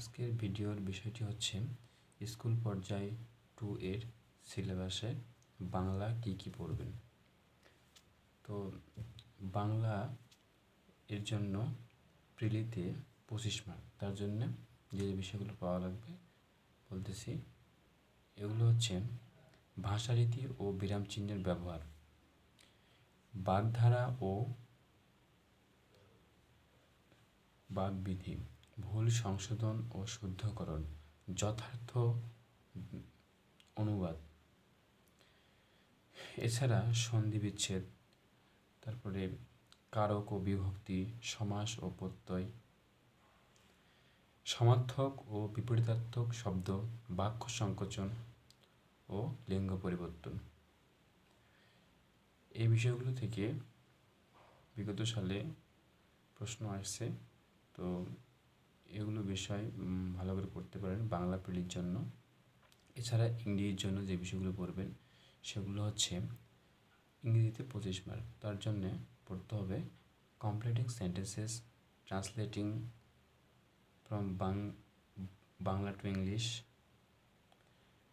আজকের ভিডিওর বিষয়টি হচ্ছে, স্কুল পর্যায়ে টু এর সিলেবাসে বাংলা কী কী পড়বেন? তো বাংলা এর জন্য প্রিলিতে পঁচিশ মার্ক তার জন্য যে যে বিষয়গুলো পাওয়া লাগবে বলতেছি, এগুলো হচ্ছে ভাষারীতি ও বিরাম চিহ্নের ব্যবহার, বাগধারা ও বাগবিধি। ভুল সংশোধন ও শুদ্ধকরণ, যথার্থ অনুবাদ। এছাড়া সন্ধি বিচ্ছেদ, তারপরে কারক ও বিভক্তি, সমাস ও প্রত্যয়, সমার্থক ও বিপরীতার্থক শব্দ, বাক্য সংকোচন ও লিঙ্গ পরিবর্তন। এই বিষয়গুলো থেকে বিগত সালে প্রশ্ন আসছে। তো এগুলো বিষয় ভালো করে পড়তে পারেন বাংলা পিলির জন্য। এছাড়া ইংরেজির জন্য যে বিষয়গুলো পড়বেন, সেগুলো হচ্ছে ইংরেজিতে পঁচিশ মার্ক। তার জন্যে পড়তে হবে কমপ্লিটিং সেন্টেন্সেস ট্রান্সলেটিং ফ্রম বাং, বাংলা টু ইংলিশ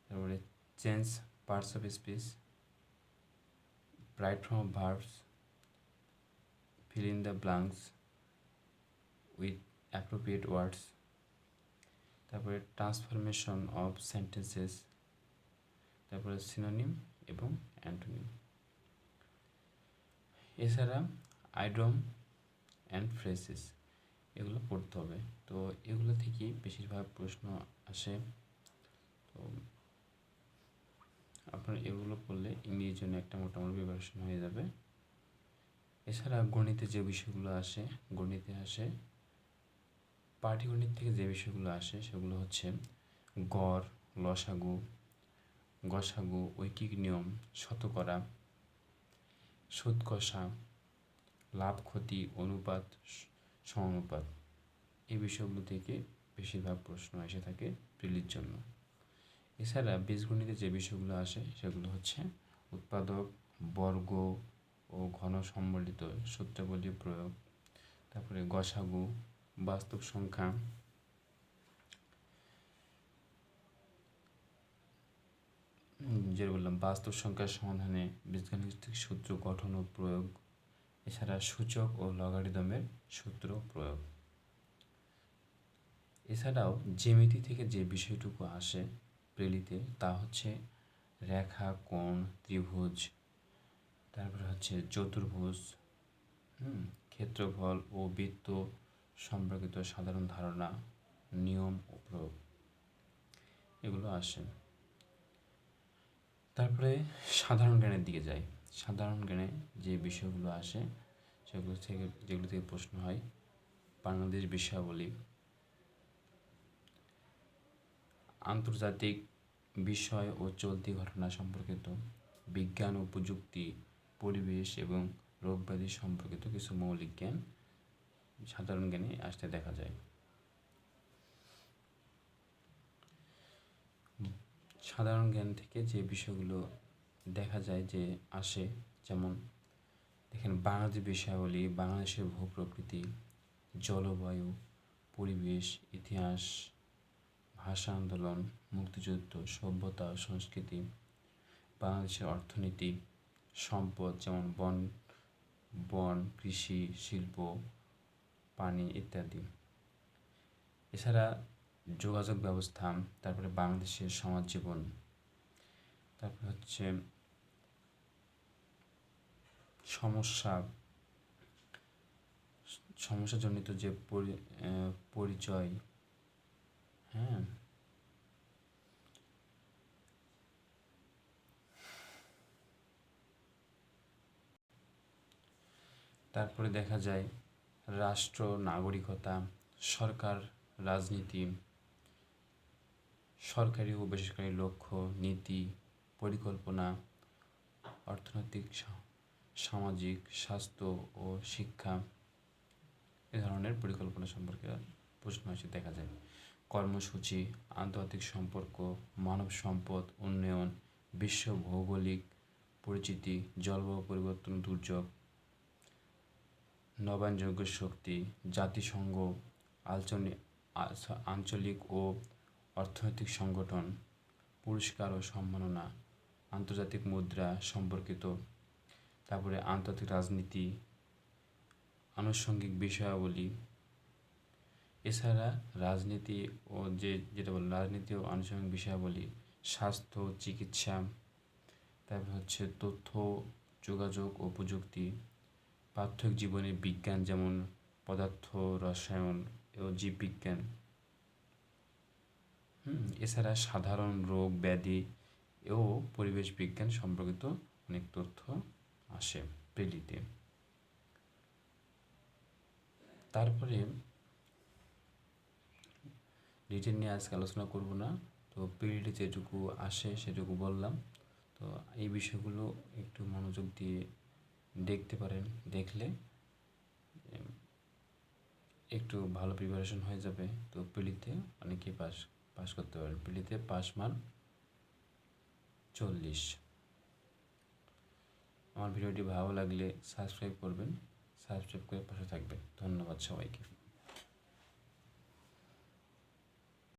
তারপরে change parts of speech right from verbs fill in the blanks with appropriate words. তারপরে ট্রান্সফরমেশন অফ সেন্টেন্সেস তারপরে সিনোনিম এবং অ্যান্টোনিম এছাড়া আইডম অ্যান্ড ফ্রেসেস এগুলো পড়তে হবে। তো এগুলো থেকেই বেশিরভাগ প্রশ্ন আসে। তো আপনার এগুলো পড়লে ইংরেজির জন্য একটা মোটামুটি প্রিপারেশন হয়ে যাবে। এছাড়া গণিতে যে বিষয়গুলো আসে, গণিতে আসে পাটিগণিত থেকে যে বিষয়গুলো আসে সেগুলো হচ্ছে গড়, লসাগু, গসাগু, ঐকিক নিয়ম, শতকরা সুদ কষা লাভ ক্ষতি অনুপাত, সমানুপাত। এই বিষয়গুলো থেকে বেশিরভাগ প্রশ্ন এসে থাকে প্রিলির জন্য। এছাড়া বীজগণিতে যে বিষয়গুলো আসে সেগুলো হচ্ছে উৎপাদক, বর্গ ও ঘন সম্বলিত সূত্রাবলী প্রয়োগ, তারপরে গসাগু বাস্তব সংখ্যা। যেটা বললাম, বাস্তব সংখ্যার সমাধানে বীজগাণিতিক সূত্র গঠন ও প্রয়োগ, এছাড়া সূচক ও লগারিদমের সূত্র প্রয়োগ। এছাড়াও জ্যামিতি থেকে যে বিষয়টুকু আসে প্রেলিতে, তা হচ্ছে রেখা, কোণ, ত্রিভুজ, তারপরে হচ্ছে চতুর্ভুজ ক্ষেত্রফল ও বৃত্ত সম্পর্কিত সাধারণ ধারণা, নিয়ম ও প্রয়োগ। এগুলো আসে। তারপরে সাধারণ জ্ঞানের দিকে যাই। সাধারণ জ্ঞানে যে বিষয়গুলো আসে, সেগুলো থেকে, যেগুলো থেকে প্রশ্ন হয়, বাংলাদেশ বিষয়াবলী। আন্তর্জাতিক বিষয় ও চলতি ঘটনা সম্পর্কিত, বিজ্ঞান ও প্রযুক্তি, পরিবেশ এবং রোগব্যাধি সম্পর্কিত কিছু মৌলিক জ্ঞান সাধারণ জ্ঞানে আসতে দেখা যায়। সাধারণ জ্ঞান থেকে যে বিষয়গুলো দেখা যায় যে আসে, যেমন দেখেন বাংলাদেশ বিষয়াবলী, বাংলাদেশের ভূপ্রকৃতি, জলবায়ু, পরিবেশ, ইতিহাস, ভাষা আন্দোলন, মুক্তিযুদ্ধ, সভ্যতা, সংস্কৃতি, বাংলাদেশের অর্থনীতি, সম্পদ, যেমন বন বন, কৃষি, শিল্প পানি ইত্যাদি। এছাড়া যোগাযোগ ব্যবস্থা, তারপরে বাংলাদেশের সমাজ জীবন তারপরে হচ্ছে সমস্যা, সমস্যাজনিত যে পরিচয় হ্যাঁ? তারপরে দেখা যায় রাষ্ট্র, নাগরিকতা, সরকার, রাজনীতি, সরকারি ও বেসরকারি লক্ষ্য, নীতি, পরিকল্পনা, অর্থনৈতিক সামাজিক, স্বাস্থ্য ও শিক্ষা এ ধরনের পরিকল্পনা সম্পর্কে প্রশ্ন এসে দেখা যায়। কর্মসূচি, আন্তর্জাতিক সম্পর্ক, মানব সম্পদ, উন্নয়ন, বিশ্ব ভৌগোলিক পরিচিতি, জলবায়ু পরিবর্তন, দুর্যোগ নবায়নযোগ্য শক্তি, জাতিসংঘ আঞ্চলিক ও অর্থনৈতিক সংগঠন, পুরস্কার ও সম্মাননা, আন্তর্জাতিক মুদ্রা সম্পর্কিত, তারপরে আন্তর্জাতিক রাজনীতি, আনুষঙ্গিক বিষয়াবলী। এছাড়া রাজনীতি ও যে, যেটা বল, রাজনীতি ও আনুষঙ্গিক বিষয়াবলী, স্বাস্থ্য, চিকিৎসা, তারপর হচ্ছে তথ্য, যোগাযোগ ও প্রযুক্তি পার্থক্য জীবনে বিজ্ঞান যেমন পদার্থ, রসায়ন ও জীববিজ্ঞান। এছাড়া সাধারণ রোগ, ব্যাধি ও পরিবেশ বিজ্ঞান সম্পর্কিত অনেক তথ্য আসে প্রেলিতে। তারপরে রিটেন নিয়ে আজকে আলোচনা করব না, তো পিরিয়ডে যেটুকু আসে সেটুকু বললাম। তো এই বিষয়গুলো একটু মনোযোগ দিয়ে দেখতে পারেন, দেখলে একটু ভালো প্রিপারেশন হয়ে যাবে। তো পিলিতে অনেকেই পাস পাস করতে পারেন। পিলিতে পাস মান চল্লিশ। আমার ভিডিওটি ভালো লাগলে সাবস্ক্রাইব করবেন। সাবস্ক্রাইব করে পাশে থাকবেন। ধন্যবাদ সবাইকে।